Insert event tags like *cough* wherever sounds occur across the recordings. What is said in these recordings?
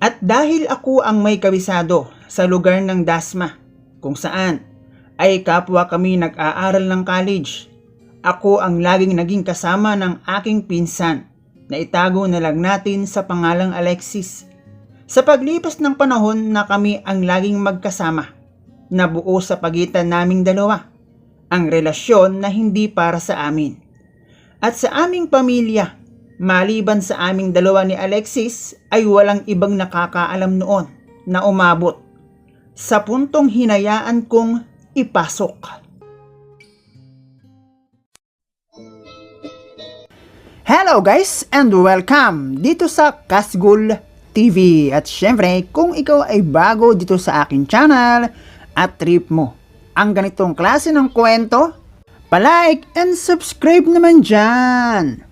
At dahil ako ang may kabisado sa lugar ng Dasma, kung saan ay kapwa kami nag-aaral ng college, ako ang laging naging kasama ng aking pinsan na itago na lang natin sa pangalang Alexis. Sa paglipas ng panahon na kami ang laging magkasama, nabuo sa pagitan naming dalawa ang relasyon na hindi para sa amin. At sa aming pamilya, maliban sa aming dalawa ni Alexis ay walang ibang nakakaalam noon na umabot sa puntong hinayaan kong ipasok. Hello guys and welcome dito sa Kasgul TV. At syempre, kung ikaw ay bago dito sa akin channel at trip mo ang ganitong klase ng kwento, palike and subscribe naman dyan.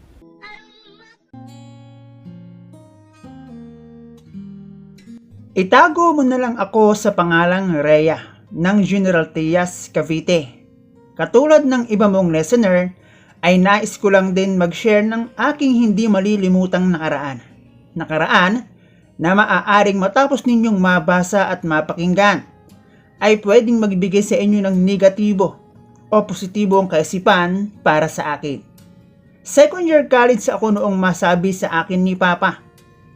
Itago mo na lang ako sa pangalang Rhea ng General Trias, Cavite. Katulad ng iba mong listener, ay nais ko lang din mag-share ng aking hindi malilimutang nakaraan. Nakaraan na maaaring matapos ninyong mabasa at mapakinggan ay pwedeng magbigay sa inyo ng negatibo o positibong kaisipan para sa akin. Second year college ako noong masabi sa akin ni Papa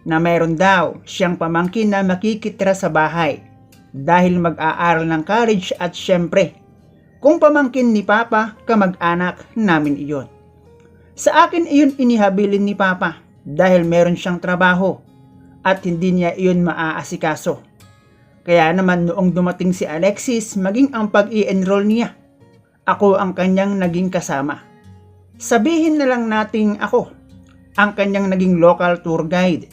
na mayroon daw siyang pamangkin na makikitira sa bahay dahil mag-aaral ng college at syempre kung pamangkin ni Papa, kamag-anak namin iyon. Sa akin iyon inihabilin ni Papa dahil meron siyang trabaho at hindi niya iyon maaasikaso. Kaya naman noong dumating si Alexis maging ang pag-i-enroll niya, ako ang kanyang naging kasama. Sabihin na lang nating ako, ang kanyang naging local tour guide.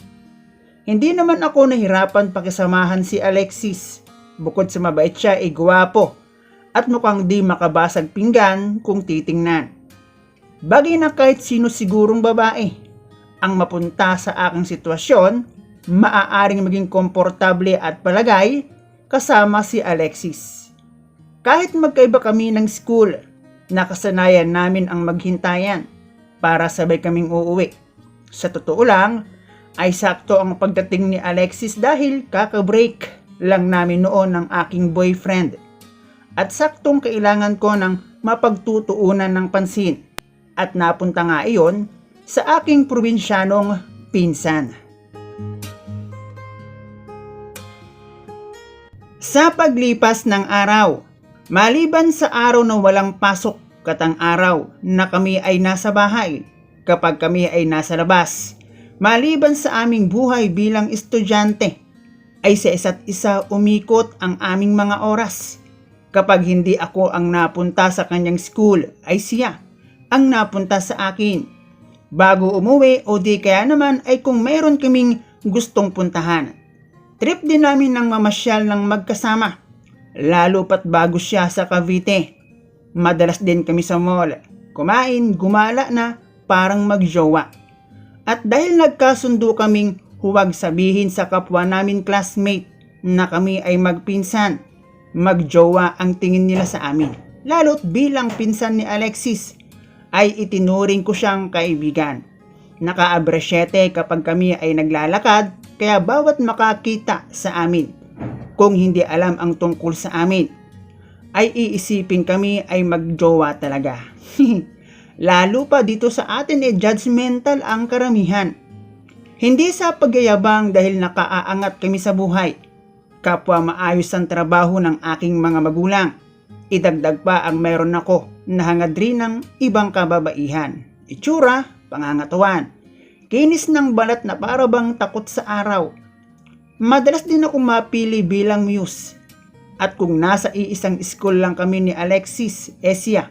Hindi naman ako nahirapan pakisamahan si Alexis. Bukod sa mabait siya, ay gwapo at mukhang di makabasag pinggan kung titingnan. Bagay na kahit sino sigurong babae ang mapunta sa aking sitwasyon, maaaring maging komportable at palagay kasama si Alexis. Kahit magkaiba kami ng school, nakasanayan namin ang maghintayan para sabay kaming uuwi. Sa totoo lang, ay sakto ang pagdating ni Alexis dahil kaka-break lang namin noon ng aking boyfriend at saktong kailangan ko ng mapagtutuunan ng pansin at napunta nga iyon sa aking probinsyanong pinsan. Sa paglipas ng araw, maliban sa araw na walang pasok katang araw na kami ay nasa bahay, kapag kami ay nasa labas, maliban sa aming buhay bilang estudyante, ay sa isa't isa umikot ang aming mga oras Kapag hindi ako ang napunta sa kanyang school, ay siya ang napunta sa akin. Bago umuwi o di kaya naman ay kung mayroon kaming gustong puntahan. Trip din namin ng mamasyal ng magkasama. Lalo pat bago siya sa Cavite. Madalas din kami sa mall. Kumain, gumala na, parang magjowa. At dahil nagkasundo kaming huwag sabihin sa kapwa namin classmate na kami ay magpinsan, magjowa ang tingin nila sa amin. Lalo't bilang pinsan ni Alexis ay itinuring ko siyang kaibigan. Naka-abresyete kapag kami ay naglalakad kaya bawat makakita sa amin kung hindi alam ang tungkol sa amin ay iisipin kami ay magjowa talaga. *laughs* Lalo pa dito sa atin eh judgmental ang karamihan. Hindi sa pagyayabang dahil nakaaangat kami sa buhay kapwa maayos ang trabaho ng aking mga magulang. Idagdag pa ang meron ako na hangad rin ng ibang kababaihan. Itsura, pangangatuan. Kinis ng balat na para bang takot sa araw. Madalas din ako mapili bilang muse. At kung nasa iisang school lang kami ni Alexis Esia,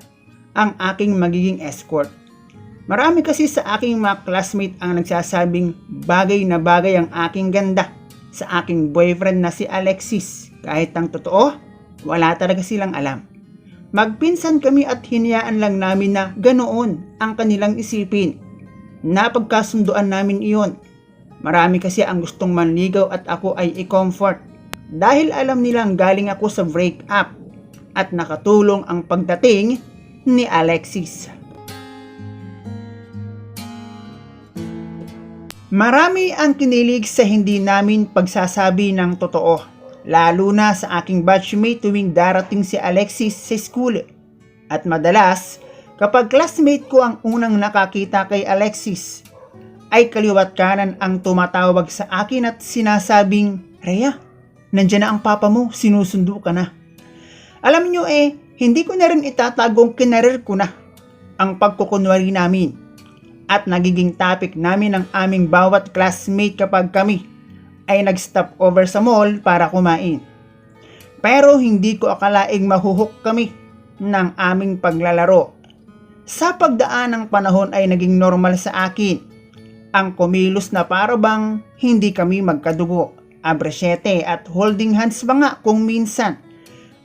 ang aking magiging escort. Marami kasi sa aking mga classmate ang nagsasabing bagay na bagay ang aking ganda sa aking boyfriend na si Alexis. Kahit ang totoo, wala talaga silang alam. Magpinsan kami at hinayaan lang namin na ganoon ang kanilang isipin. Napagkasunduan namin iyon. Marami kasi ang gustong manligaw at ako ay i-comfort. Dahil alam nilang galing ako sa break up at nakatulong ang pagdating ni Alexis. Marami ang kinilig sa hindi namin pagsasabi ng totoo, lalo na sa aking batchmate tuwing darating si Alexis sa school. At madalas, kapag classmate ko ang unang nakakita kay Alexis, ay kaliwat kanan ang tumatawag sa akin at sinasabing, Rhea, nandyan na ang papa mo, sinusundo ka na. Alam nyo eh, hindi ko na rin itatagong kinarir ko na ang pagkukunwari namin at nagiging topic namin ng aming bawat classmate kapag kami ay nag-stop over sa mall para kumain. Pero hindi ko akalaing mahuhok kami ng aming paglalaro. Sa pagdaan ng panahon ay naging normal sa akin ang kumilos na parabang hindi kami magkadugo, abresyete at holding hands ba nga kung minsan,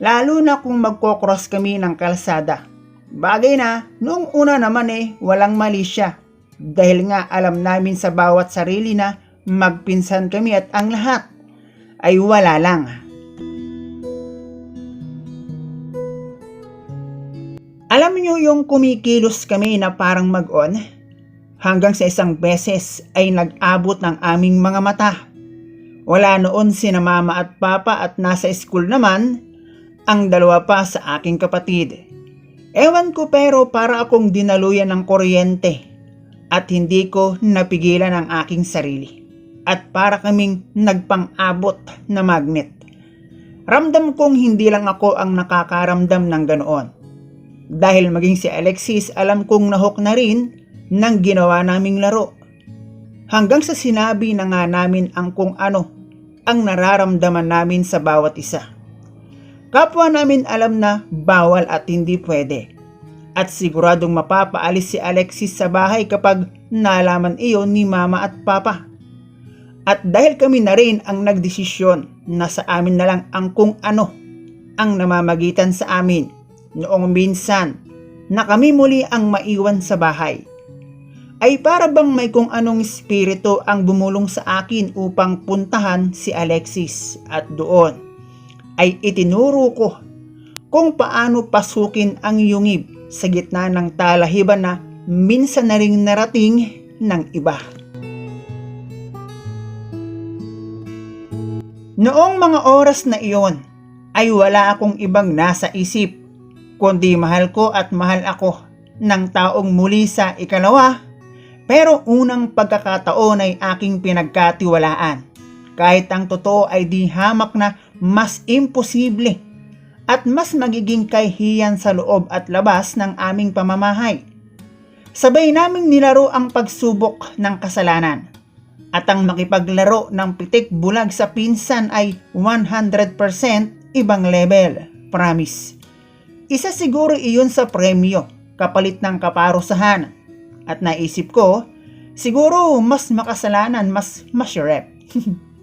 lalo na kung magkocross kami ng kalsada. Bagay na, noong una naman eh, walang mali siya dahil nga alam namin sa bawat sarili na magpinsan kami at ang lahat ay wala lang. Alam niyo yung kumikilos kami na parang mag-on? Hanggang sa isang beses ay nag-abot ng aming mga mata. Wala noon sina mama at papa at nasa school naman ang dalawa pa sa aking kapatid. Ewan ko pero para akong dinaluyan ng kuryente at hindi ko napigilan ang aking sarili. At para kaming nagpang-abot na magnet. Ramdam kong hindi lang ako ang nakakaramdam ng ganoon. Dahil maging si Alexis alam kong nahok na rin ng ginawa naming laro. Hanggang sa sinabi na nga namin ang kung ano ang nararamdaman namin sa bawat isa. Kapwa namin alam na bawal at hindi pwede. At siguradong mapapaalis si Alexis sa bahay kapag nalaman iyon ni mama at papa. At dahil kami na rin ang nagdesisyon na sa amin na lang ang kung ano ang namamagitan sa amin noong minsan na kami muli ang maiwan sa bahay. Ay para bang may kung anong espiritu ang bumulong sa akin upang puntahan si Alexis at doon ay itinuro ko kung paano pasukin ang yungib sa gitna ng talahiban na minsan na ring narating ng iba. Noong mga oras na iyon ay wala akong ibang nasa isip kundi mahal ko at mahal ako ng taong muli sa ikalawa pero unang pagkakataon ay aking pinagkatiwalaan kahit ang totoo ay di hamak na mas imposible at mas magiging kahihiyan sa loob at labas ng aming pamamahay. Sabay naming nilaro ang pagsubok ng kasalanan. At ang makipaglaro ng pitik bulag sa pinsan ay 100% ibang level, promise. Isa siguro iyon sa premyo, kapalit ng kaparusahan. At naisip ko, siguro mas makasalanan, mas masyarep. *laughs*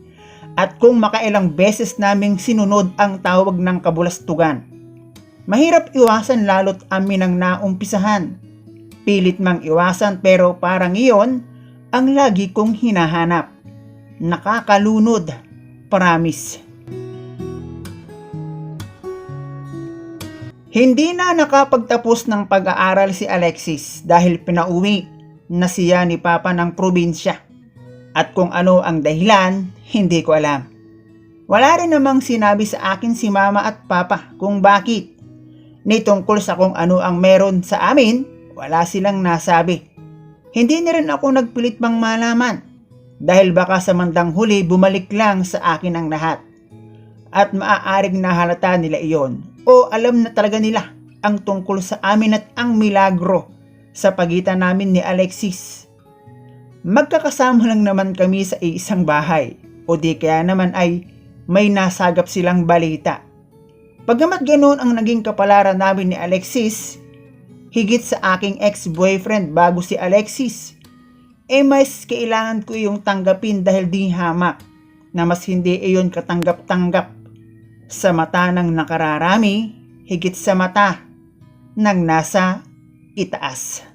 at kung makailang beses naming sinunod ang tawag ng kabulastugan. Mahirap iwasan lalo't amin ang naumpisahan. Pilit mang iwasan pero parang iyon ang lagi kong hinahanap. Nakakalunod, promise. Hindi na nakapagtapos ng pag-aaral si Alexis dahil pinauwi na siya ni Papa ng probinsya. At kung ano ang dahilan, hindi ko alam. Wala rin namang sinabi sa akin si mama at papa kung bakit. Ni tungkol sa kung ano ang meron sa amin, wala silang nasabi. Hindi na rin ako nagpilit pang malaman dahil baka sa mandang huli bumalik lang sa akin ang lahat. At maaaring nahalata nila iyon o alam na talaga nila ang tungkol sa amin at ang milagro sa pagitan namin ni Alexis magkakasama lang naman kami sa isang bahay o di kaya naman ay may nasagap silang balita. Pagamat ganoon ang naging kapalaran namin ni Alexis, higit sa aking ex-boyfriend bago si Alexis, eh mas kailangan ko yung tanggapin dahil di hamak na mas hindi iyon katanggap-tanggap sa mata ng nakararami higit sa mata ng nasa itaas.